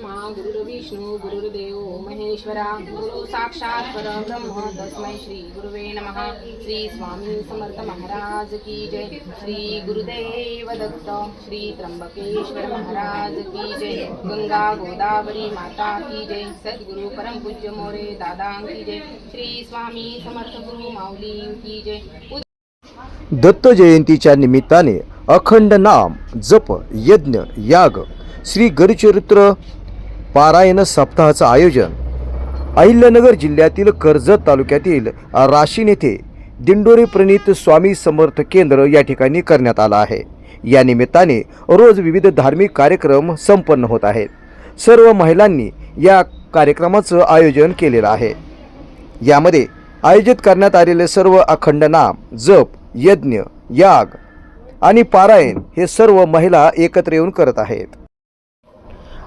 ब्रह्मा गुरुर्विष्णू गुरुर्देव महेश्वरा गुरु साक्षात परब्रह्म तस्मै श्री गुरुवे नमः. श्री स्वामी समर्थ महाराज की जय. श्री गुरुदेव दत्त श्री त्र्यंबकेश्वर महाराज की जय. गंगा गोदावरी माता की जय. सद्गुरु परम पूज्य मोरे दादा की जय. श्री स्वामी समर्थ गुरु माऊली की जय. दत्त जयंतीच्या निमित्ताने अखंड नाम जप यज्ञ याग श्री गरुचरित्र पारायण सप्ताहाचं आयोजन. अहिल्यानगर जिल्ह्यातील कर्जत तालुक्यातील राशीन येथे दिंडोरी प्रणित स्वामी समर्थ केंद्र या ठिकाणी करण्यात आलं आहे. या निमित्ताने रोज विविध धार्मिक कार्यक्रम संपन्न होत आहेत. सर्व महिलांनी या कार्यक्रमाचं आयोजन केलेलं आहे. यामध्ये आयोजित करण्यात आलेले सर्व अखंड नाम जप यज्ञ याग आणि पारायण हे सर्व महिला एकत्र येऊन करत आहेत.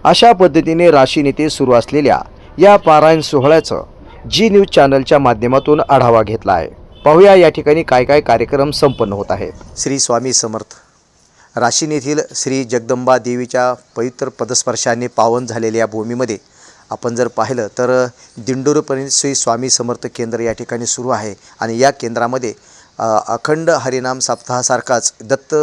अशा पद्धतीने राशीनेते सुरू असलेल्या या पारायण सोहळ्याचं जी न्यूज चॅनलच्या माध्यमातून आढावा घेतला आहे पाहूया या ठिकाणी काय काय कार्यक्रम संपन्न होत आहेत. श्री स्वामी समर्थ. राशीन येथील श्री जगदंबा देवीच्या पवित्र पदस्पर्शाने पावन झालेल्या या भूमीमध्ये आपण जर पाहिलं तर दिंडोरपर्यंत श्री स्वामी समर्थ केंद्र या ठिकाणी सुरू आहे आणि या केंद्रामध्ये अखंड हरिनाम सप्ताहासारखाच दत्त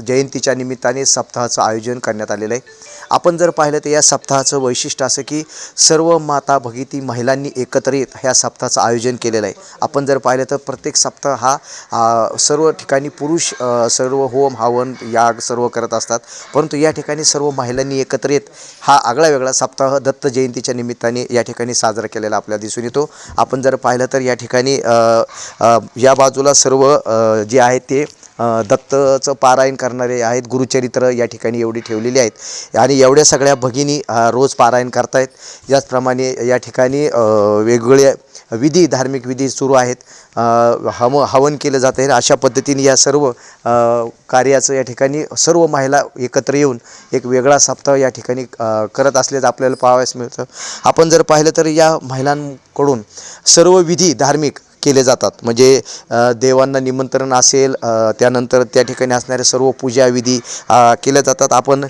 जयंतीच्या निमित्ताने सप्ताहाचं आयोजन करण्यात आलेलं आहे. आपण जर पाहिलं तर या सप्ताहाचं वैशिष्ट्य असं की सर्व माता भगिती महिलांनी एकत्र येत ह्या सप्ताहाचं आयोजन केलेलं आहे. आपण जर पाहिलं तर प्रत्येक सप्ताह हा सर्व ठिकाणी पुरुष सर्व होम हवन याग सर्व करत असतात. परंतु या ठिकाणी सर्व महिलांनी एकत्र येत हा आगळा वेगळा सप्ताह दत्त जयंतीच्या निमित्ताने या ठिकाणी साजरा केलेला आपल्याला दिसून येतो. आपण जर पाहिलं तर या ठिकाणी या बाजूला सर्व जे आहेत ते दत्तचं पारायण करणारे आहेत गुरुचरित्र या ठिकाणी एवढी ठेवलेली आहेत. आणि एवढ्या सगळ्या भगिनी रोज पारायण करतायत. याचप्रमाणे या ठिकाणी वेगवेगळ्या विधी धार्मिक विधी सुरू आहेत. हम हवन केलं जात आहे. अशा पद्धतीने या सर्व कार्याचं या ठिकाणी सर्व महिला एकत्र येऊन एक वेगळा सप्ताह या ठिकाणी करत असल्याचं आपल्याला पाहावयास मिळतं. आपण जर पाहिलं तर या महिलांकडून सर्व विधी धार्मिक केले जातात. म्हणजे देवांना निमंत्रण असेल त्यानंतर त्या ठिकाणी असणाऱ्या सर्व पूजाविधी केल्या जातात. आपण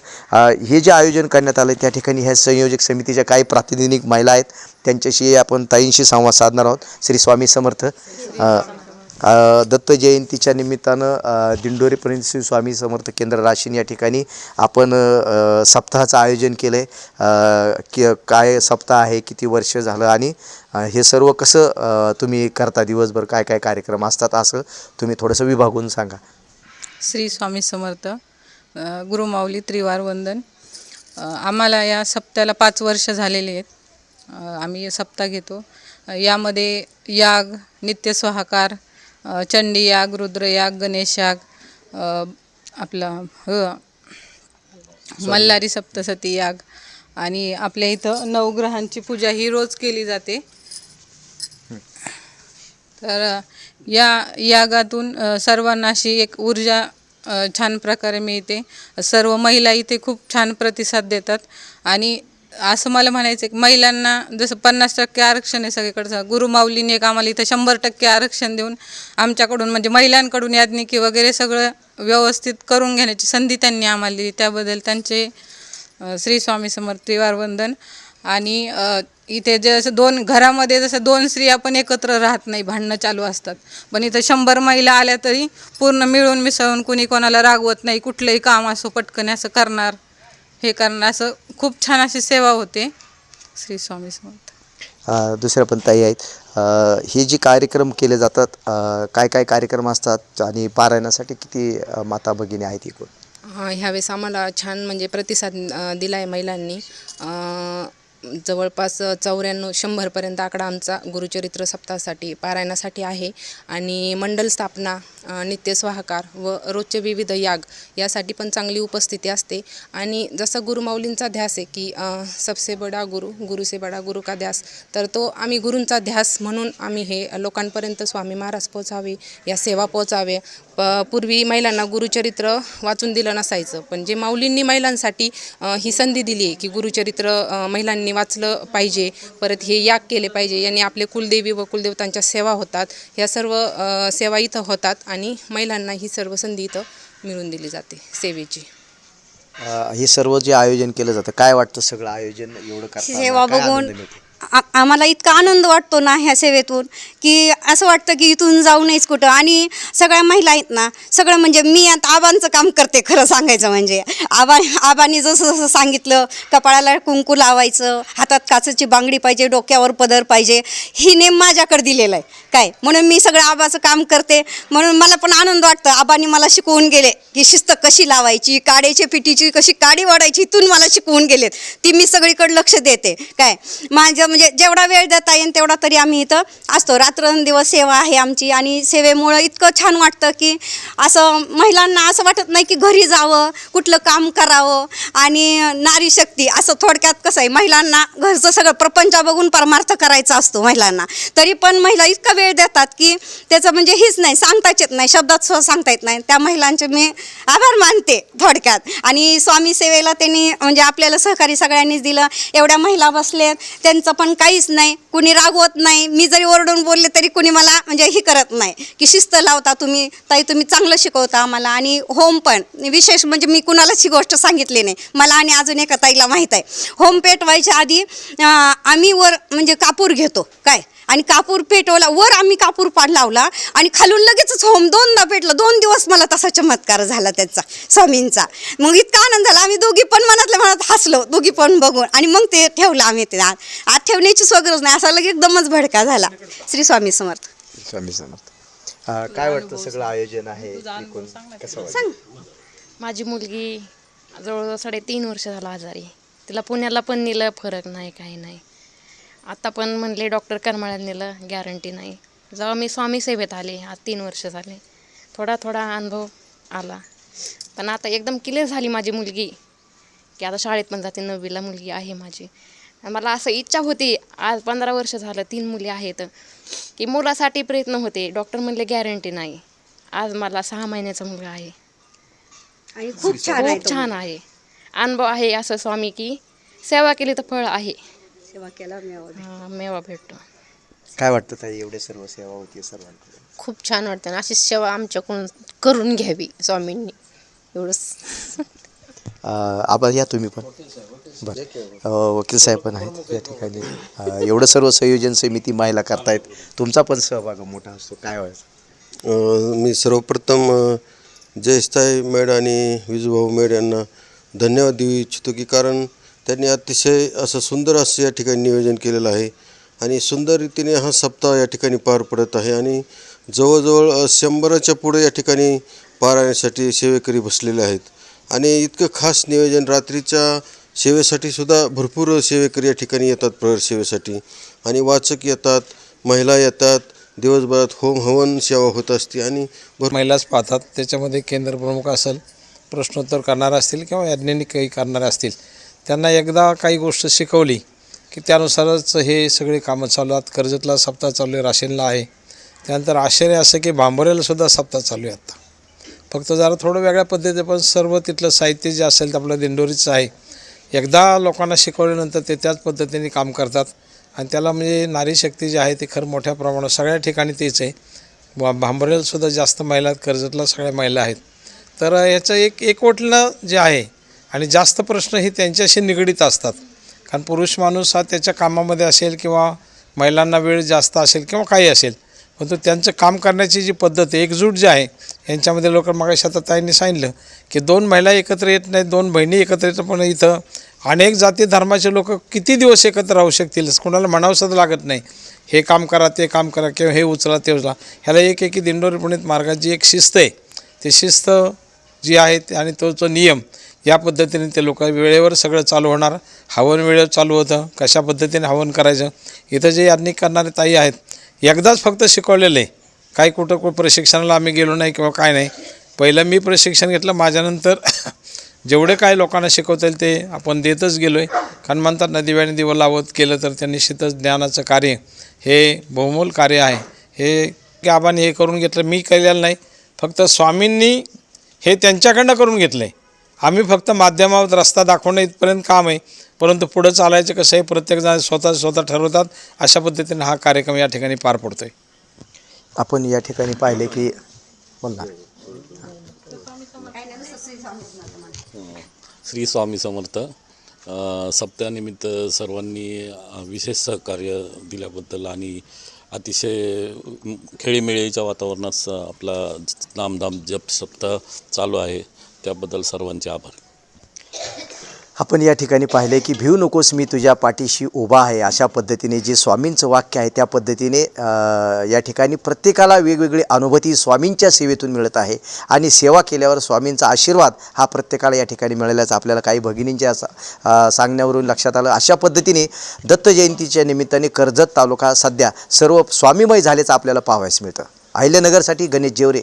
हे जे आयोजन करण्यात आलं त्या ठिकाणी ह्या संयोजक समितीच्या काही प्रातिनिधिक महिला आहेत. त्यांच्याशी आपण ताईंशी संवाद साधणार आहोत. श्री स्वामी समर्थ. दत्त जयंतीच्या निमित्तानं दिंडोरी दिंडोरीपर्यंत श्री स्वामी समर्थ केंद्र राशीन या ठिकाणी आपण सप्ताहाचं आयोजन केलं आहे की काय सप्ताह आहे किती वर्ष झालं आणि हे सर्व कसं तुम्ही करता? दिवसभर काय काय कार्यक्रम असतात असं तुम्ही थोडंसं विभागून सांगा. श्री स्वामी समर्थ गुरुमाऊली त्रिवार वंदन. आम्हाला या सप्त्याला पाच वर्ष झालेली आहेत. आम्ही सप्ताह घेतो. यामध्ये याग नित्यस्वाहाकार सहकार चंडी याग रुद्रयाग गणेश याग अ, आपला मल्हारी सप्तसती याग आणि आपल्या इथं नवग्रहांची पूजा ही रोज केली जाते. तर या यागातून सर्वांना अशी एक ऊर्जा छान प्रकारे मिळते. सर्व महिला इथे खूप छान प्रतिसाद देतात आणि असं मला म्हणायचं आहे की महिलांना जसं पन्नास टक्के आरक्षण आहे सगळीकडचं. गुरुमाऊलीने एक आम्हाला इथं शंभर टक्के आरक्षण देऊन आमच्याकडून म्हणजे महिलांकडून याज्ञिकी वगैरे सगळं व्यवस्थित करून घेण्याची संधी त्यांनी आम्हाला दिली. त्याबद्दल त्यांचे श्री स्वामी समर्थ त्रिवार वंदन आणि इथे जे जसं दोन घरामध्ये जसं दोन स्त्रिया पण एकत्र राहत नाही भांडणं चालू असतात. पण इथं शंभर महिला आल्या तरी पूर्ण मिळून मिसळून कुणी कोणाला रागवत नाही कुठलंही काम असो पटकन असं करणार. हे करणार असं खूप छान अशी सेवा होते. श्री स्वामी समर्थ. दुसऱ्या पण ताई आहेत. हे जे कार्यक्रम केले जातात काय काय कार्यक्रम असतात आणि पारायणासाठी किती माता भगिनी आहेत एकूण अ, ह्यावेळेस आम्हाला छान म्हणजे प्रतिसाद दिला आहे महिलांनी. अ, जवळपास चौऱ्याण्णव शंभरपर्यंत आकडा आमचा गुरुचरित्र सप्ताहासाठी पारायणासाठी आहे. आणि मंडल स्थापना नित्यस्वाहकार नित्य स्वाहाकार व रोजचे विविध याग यासाठी पण चांगली उपस्थिती असते. आणि जसं गुरुमाऊलींचा ध्यास आहे की सबसे बडा गुरु गुरुसे बडा गुरु का ध्यास तर तो आम्ही गुरूंचा ध्यास म्हणून आम्ही हे लोकांपर्यंत स्वामी महाराज पोचावे या सेवा पोचावे प पूर्वी महिलांना गुरुचरित्र वाचून दिलं नसायचं पण जे माऊलींनी महिलांसाठी ही संधी दिली आहे की गुरुचरित्र महिलांनी महिलांनी वाचलं पाहिजे परत हे याग केले पाहिजे यांनी आपले कुलदेवी व कुलदेवतांच्या सेवा होतात ह्या सर्व सेवा इथं होतात आणि महिलांना ही सर्व संधी इथं मिळून दिली जाते सेवेची हे सर्व जे आयोजन केलं जातं काय वाटतं सगळं आयोजन एवढं? सेवा बघून? आ- आम्हाला इतका आनंद वाटतो ना ह्या सेवेतून की असं वाटतं की इथून जाऊ नयेच कुठं. आणि सगळ्या महिला आहेत ना सगळं म्हणजे मी आता आबांचं काम करते खरं सांगायचं म्हणजे. आबा आबांनी जसं जसं सांगितलं कपाळाला कुंकू लावायचं हातात काचेची बांगडी पाहिजे डोक्यावर पदर पाहिजे ही नेम माझ्याकडे दिलेलं आहे. काय? म्हणून मी सगळं आबाचं काम करते. म्हणून मला पण आनंद वाटतं. आबांनी मला शिकवून गेले की शिस्त कशी लावायची काड्याच्या पिठीची कशी काडी वाढायची इथून मला शिकवून गेलेत. ती मी सगळीकडे लक्ष देते. काय? माझ्या म्हणजे म्हणजे जेवढा वेळ देता येईल तेवढा तरी आम्ही इथं असतो. रात्रंदिवस सेवा आहे आमची आणि सेवेमुळं इतकं छान वाटतं की असं महिलांना असं वाटत नाही की घरी जावं कुठलं काम करावं आणि नारी शक्ती असं थोडक्यात कसं आहे महिलांना घरचं सगळं प्रपंच बघून परमार्थ करायचा असतो महिलांना. तरी पण महिला इतका वेळ देतात की त्याचं म्हणजे हीच नाही सांगताच येत नाही शब्दात सुद्धा सांगता येत नाही. त्या महिलांचे मी आभार मानते थोडक्यात. आणि स्वामी सेवेला त्यांनी म्हणजे आपल्याला सहकारी सगळ्यांनीच दिलं. एवढ्या महिला बसलेत त्यांचं पण काहीच नाही. कुणी रागवत नाही. मी जरी ओरडून बोलले तरी कुणी मला म्हणजे ही करत नाही. की शिस्त लावता तुम्ही. ताई तुम्ही चांगलं शिकवता आम्हाला. आणि होम पण. विशेष म्हणजे मी कुणालाच ही गोष्ट सांगितली नाही. मला आणि अजून एका ताईला माहीत आहे. होम पेटवायच्या आधी आम्ही वर म्हणजे कापूर घेतो. काय? आणि कापूर पेटवला वर आम्ही कापूर पाड लावला आणि खालून लगेचच होम दोनदा पेटलं. दोन दिवस मला तसा चमत्कार झाला त्याचा स्वामींचा. मग इतका आनंद झाला आम्ही दोघी पण मनातल्या मनात हसलो दोघी पण बघून. आणि मग ते ठेवलं आम्ही ते. आत आत ठेवण्याची गरज नाही असा लगे एकदमच भडका झाला. श्री स्वामी समर्थ. स्वामी समर्थ. अ, काय वाटतं सगळं आयोजन आहे एकूण? कसं वाटतं? सांग माझी मुलगी जवळजवळ साडेतीन वर्ष झाला आजारी तिला पुण्याला पण नेलं फरक नाही काही नाही. आता पण म्हणले डॉक्टर करमाळ्यात नेलं गॅरंटी नाही. जेव्हा मी स्वामी सेवेत आले आज तीन वर्ष झाले. थोडा थोडा अनुभव आला. पण आता एकदम क्लिअर झाली माझी मुलगी की आता शाळेत पण जाते नववीला मुलगी आहे माझी. मला असं इच्छा होती आज पंधरा वर्ष झालं तीन मुली आहेत की मुलासाठी प्रयत्न होते. डॉक्टर म्हणले गॅरंटी नाही. आज मला सहा महिन्याचा मुलगा आहे. आणि खूप छान आहे खूप छान आहे. अनुभव आहे असं स्वामी की सेवा केली तर फळ आहे. सेवा केला मी आवडली. हा, मेवा भेटतो काय वाटतं ताई एवढे सर्व सेवा होती सर्वांकडे खूप छान वाटतं. आणि अशी सेवा आमच्याकडून करून घ्यावी स्वामींनी. एवढंच. अ, आबा या तुम्ही पण. बरं. अ, वकील साहेब पण आहेत या ठिकाणी. अ, एवढं सर्व संयोजन समिती महिला करतायत. तुमचा पण सहभाग मोठा असतो. काय व्हायचं अ, मी सर्वप्रथम अ, जयस्ताई मेड आणि विजूभाऊ मेड यांना धन्यवाद देऊ इच्छितो की कारण त्यांनी अतिशय असं सुंदर असं या ठिकाणी नियोजन केलेलं आहे. आणि सुंदर रीतीने हा सप्ताह या ठिकाणी पार पडत आहे आणि जवळजवळ शंभराच्या पुढे या ठिकाणी पारायणासाठी सेवेकरी बसलेले आहेत. आणि इतकं खास नियोजन रात्रीच्या सेवेसाठी सुद्धा भरपूर सेवेकरी या ठिकाणी येतात प्रहर सेवेसाठी. आणि वाचक येतात महिला येतात दिवसभरात होम हवन सेवा होत असते आणि भर महिलाच पाहतात. त्याच्यामध्ये केंद्र प्रमुख असेल प्रश्नोत्तर करणारे असतील किंवा याज्ञानिक काही करणारे असतील त्यांना एकदा काही गोष्ट शिकवली की त्यानुसारच हे सगळे कामं चालू आहेत. कर्जतला सप्ताह चालू आहे राशीनला आहे. त्यानंतर आश्चर्य असं की भांबोऱ्याला सप्ताह चालू आहे आता. फक्त जरा थोडं वेगळ्या पद्धतीचं पण सर्व तिथलं साहित्य जे असेल ते आपलं दिंडोरीचं आहे. एकदा लोकांना शिकवल्यानंतर ते त्याच पद्धतीने काम करतात. आणि त्याला म्हणजे नारी शक्ती जी आहे ती खरं मोठ्या प्रमाणात सगळ्या ठिकाणी तेच आहे. भा जास्त महिला आहेत कर्जतला सगळ्या महिला आहेत. तर याचं एक एकवटलं जे आहे आणि जास्त प्रश्न हे त्यांच्याशी निगडीत असतात. कारण पुरुष माणूस हा त्याच्या कामामध्ये असेल किंवा महिलांना वेळ जास्त असेल किंवा काही असेल परंतु त्यांचं काम करण्याची जी पद्धत आहे एकजूट जी आहे यांच्यामध्ये लोक मागाशी आता ताईंनी सांगितलं की दोन महिला एकत्र येत नाहीत दोन बहिणी एकत्र येतात पण इथं अनेक जाती धर्माचे लोक किती दिवस एकत्र राहू शकतील कोणाला म्हणावंसं लागत नाही. हे काम करा ते काम करा किंवा हे उचला ते उचला. ह्याला एक एक दिंडोरीपुणित मार्गाची एक शिस्त आहे. ती शिस्त जी आहे आणि तो जो नियम या पद्धतीने ते लोक वेळेवर सगळं चालू होणार. हवन वेळेवर चालू होतं. कशा पद्धतीने हवन करायचं? इथं जे यांनी करणारे ताई आहेत एकदाच फक्त शिकवलेलं. आहे काही कुठं कुठं प्रशिक्षणाला आम्ही गेलो नाही किंवा काय नाही. पहिलं मी प्रशिक्षण घेतलं. माझ्यानंतर जेवढे काय लोकांना शिकवता येईल ते आपण देतच गेलो आहे कारण म्हणतात ना दिव्याने दिवं लावत केलं तर त्या निश्चितच ज्ञानाचं कार्य हे बहुमोल कार्य आहे. हे की आबाने हे करून घेतलं. मी केलेलं नाही. फक्त स्वामींनी हे त्यांच्याकडनं करून घेतलं आहे आम्ही फक्त माध्यमावर रस्ता दाखवणं इथपर्यंत काम आहे. परंतु पुढं चालायचं कसं आहे प्रत्येकजण स्वतः स्वतः ठरवतात. अशा पद्धतीने हा कार्यक्रम या ठिकाणी पार पडतो आहे आपण या ठिकाणी पाहिले की बोला श्री स्वामी समर्थ सप्त्यानिमित्त सर्वांनी विशेष सहकार्य दिल्याबद्दल आणि अतिशय म, खेळीमेळीच्या वातावरणात आपला नामधाम जप सप्ताह चालू आहे. त्याबद्दल सर्वांचे आभार. आपण या ठिकाणी पाहिले की भिऊ नकोस मी तुझ्या पाठीशी उभा आहे अशा पद्धतीने जे स्वामींचं वाक्य आहे त्या पद्धतीने या ठिकाणी प्रत्येकाला वेगवेगळी अनुभूती स्वामींच्या सेवेतून मिळत आहे आणि सेवा केल्यावर स्वामींचा आशीर्वाद हा प्रत्येकाला या ठिकाणी मिळाल्याचं आपल्याला काही भगिनींच्या सांगण्यावरून लक्षात आलं. अशा पद्धतीने दत्त जयंतीच्या निमित्ताने कर्जत तालुका सध्या सर्व स्वामीमय झाल्याचं आपल्याला पाहावयास मिळतं. अहिल्यानगरसाठी गणेश जेवरे.